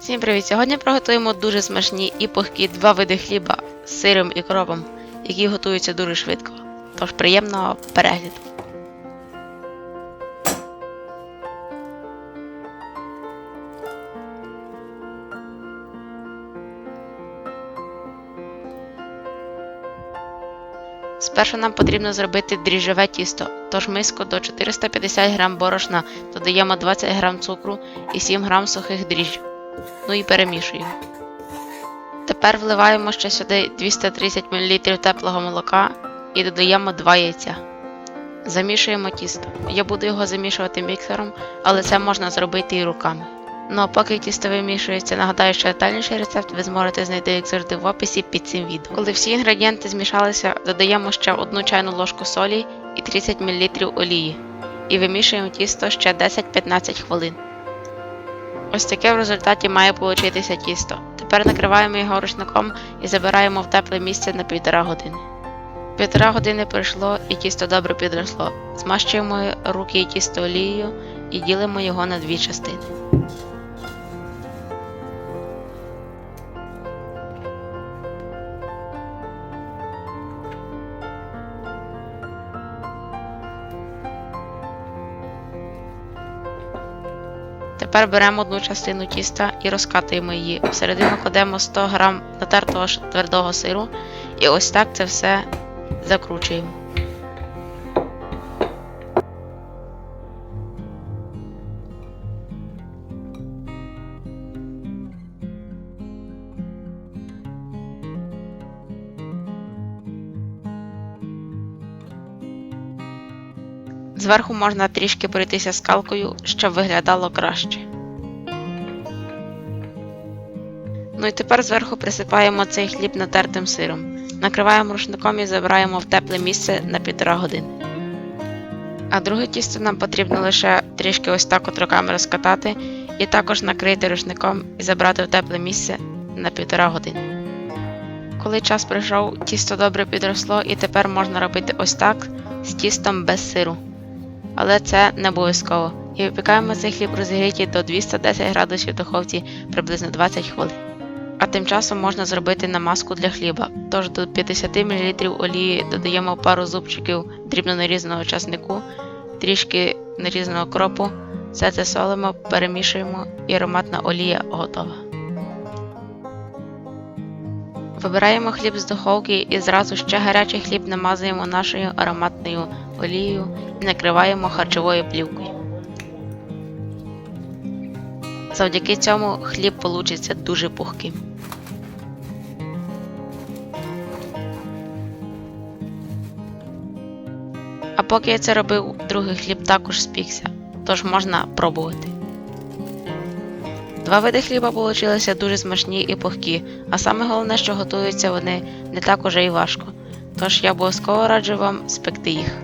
Всім привіт! Сьогодні приготуємо дуже смачні і пухкі два види хліба з сиром і кропом, які готуються дуже швидко. Тож приємного перегляду. Спершу нам потрібно зробити дріжджове тісто, тож миску до 450 г борошна додаємо 20 г цукру і 7 г сухих дріжджів. Ну і перемішуємо. Тепер вливаємо ще сюди 230 мл теплого молока і додаємо 2 яйця. Замішуємо тісто. Я буду його замішувати міксером, але це можна зробити і руками. Ну а поки тісто вимішується, нагадаю, що детальніший рецепт ви зможете знайти як завжди в описі під цим відео. Коли всі інгредієнти змішалися, додаємо ще 1 чайну ложку солі і 30 мл олії. І вимішуємо тісто ще 10-15 хвилин. Ось таке в результаті має получитися тісто. Тепер накриваємо його рушником і забираємо в тепле місце на півтора години. Півтора години пройшло і тісто добре підросло. Змащуємо руки і тісто олією і ділимо його на дві частини. Тепер беремо одну частину тіста і розкатуємо її. Всередину кладемо 100 г натертого твердого сиру і ось так це все закручуємо. Зверху можна трішки пройтися скалкою, щоб виглядало краще. Ну і тепер зверху присипаємо цей хліб натертим сиром. Накриваємо рушником і забираємо в тепле місце на півтора години. А друге тісто нам потрібно лише трішки ось так от руками розкатати і також накрити рушником і забрати в тепле місце на півтора години. Коли час прийшов, тісто добре підросло і тепер можна робити ось так з тістом без сиру але це не обов'язково. І випікаємо цей хліб розігріті до 210 градусів в духовці приблизно 20 хвилин. А тим часом можна зробити намазку для хліба. Тож до 50 мл олії додаємо пару зубчиків дрібно нарізаного часнику, трішки нарізаного кропу, все це солимо, перемішуємо і ароматна олія готова. Вибираємо хліб з духовки і зразу ще гарячий хліб намазуємо нашою ароматною олією і накриваємо харчовою плівкою. Завдяки цьому хліб получиться дуже пухким. А поки я це робив, другий хліб також спікся, тож можна пробувати. Два види хліба получилися дуже смачні і пухкі, а саме головне, що готуються вони не так уже і важко. Тож я обов'язково раджу вам спекти їх.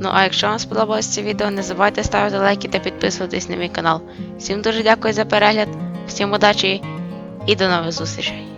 Ну а якщо вам сподобалось це відео, не забувайте ставити лайки та підписуватись на мій канал. Всім дуже дякую за перегляд, всім удачі і до нових зустрічей!